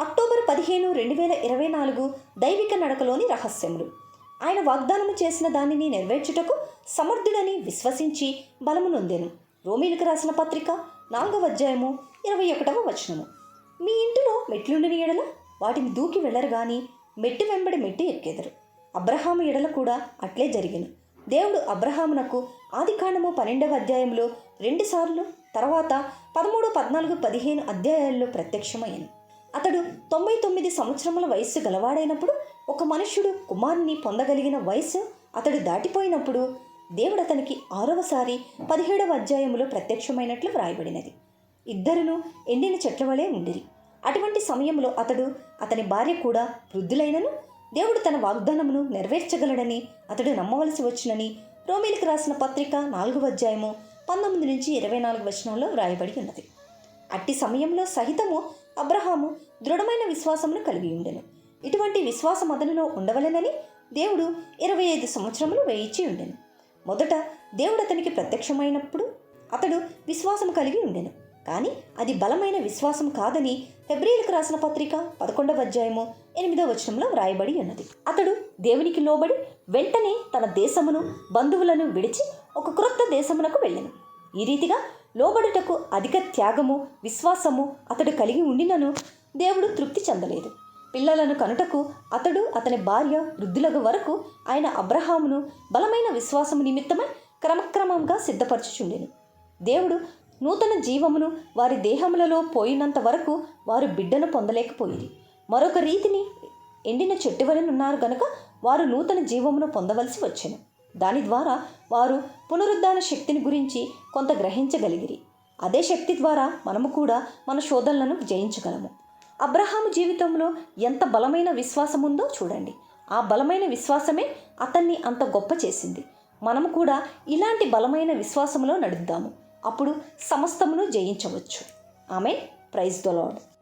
October పదిహేను రెండు వేల ఇరవై నాలుగు దైవిక నడకలోని రహస్యములు. ఆయన వాగ్దానము చేసిన దానిని నెరవేర్చుటకు సమర్థుడని విశ్వసించి బలము నొందెను. రోమిలకు రాసిన పత్రిక నాలుగవ అధ్యాయము ఇరవై ఒకటవ వచనము. మీ ఇంటిలో మెట్లుండిన ఎడల వాటిని దూకి వెళ్ళరు కానీ మెట్టు వెంబడి మెట్టు ఎక్కేదరు. అబ్రహాము ఎడల కూడా అట్లే జరిగిన. దేవుడు అబ్రహామునకు ఆదికాండము పన్నెండవ అధ్యాయంలో రెండుసార్లు తర్వాత పదమూడు పద్నాలుగు పదిహేను అధ్యాయాల్లో ప్రత్యక్షమయ్యాను. అతడు తొంభై తొమ్మిది సంవత్సరముల వయస్సు గలవాడైనప్పుడు ఒక మనుష్యుడు కుమారుని పొందగలిగిన వయస్సు అతడు దాటిపోయినప్పుడు దేవుడు అతనికి ఆరవసారి పదిహేడవ అధ్యాయంలో ప్రత్యక్షమైనట్లు వ్రాయబడినది. ఇద్దరును ఎండిన చెట్ల వలె ఉండిరి. అటువంటి సమయంలో అతడు అతని భార్య కూడా వృద్ధులైనను దేవుడు తన వాగ్దానమును నెరవేర్చగలడని అతడు నమ్మవలసి వచ్చినని రోమిలికి రాసిన పత్రిక నాలుగవ అధ్యాయము పంతొమ్మిది నుంచి ఇరవై నాలుగు వచనంలో వ్రాయబడి ఉన్నది. అట్టి సమయంలో సహితము అబ్రహాము దృఢమైన విశ్వాసమును కలిగి ఉండెను. ఇటువంటి విశ్వాసం అతనిలో ఉండవలెనని దేవుడు ఇరవై ఐదు సంవత్సరములు వేయించి ఉండెను. మొదట దేవుడు అతనికి ప్రత్యక్షమైనప్పుడు అతడు విశ్వాసం కలిగి ఉండెను. కానీ అది బలమైన విశ్వాసం కాదని ఫిబ్రిలకు రాసిన పత్రిక పదకొండవ అధ్యాయము ఎనిమిదవ వచనంలో వ్రాయబడి ఉన్నది. అతడు దేవునికి లోబడి వెంటనే తన దేశమును బంధువులను విడిచి ఒక క్రొత్త దేశమునకు వెళ్ళాను. ఈ రీతిగా లోబడుటకు అధిక త్యాగము విశ్వాసము అతడు కలిగి ఉండినను దేవుడు తృప్తి చెందలేదు. పిల్లలను కనుటకు అతడు అతని భార్య వృద్ధులకు వరకు ఆయన అబ్రహామును బలమైన విశ్వాసము నిమిత్తమై క్రమక్రమంగా సిద్ధపరచుచుండెను. దేవుడు నూతన జీవమును వారి దేహములలో పోయినంత వరకు వారు బిడ్డను పొందలేకపోయింది. మరొక రీతిని ఎండిన చెట్టు వలెనున్నారు గనుక వారు నూతన జీవమును పొందవలసి వచ్చాను. దాని ద్వారా వారు పునరుద్ధాన శక్తిని గురించి కొంత గ్రహించగలిగిరి. అదే శక్తి ద్వారా మనము కూడా మన శోధనలను జయించగలము. అబ్రహాము జీవితంలో ఎంత బలమైన విశ్వాసం ఉందో చూడండి. ఆ బలమైన విశ్వాసమే అతన్ని అంత గొప్ప చేసింది. మనము కూడా ఇలాంటి బలమైన విశ్వాసములో నడుద్దాము. అప్పుడు సమస్తమును జయించవచ్చు. ఆమె ప్రైజ్ ద లాడ్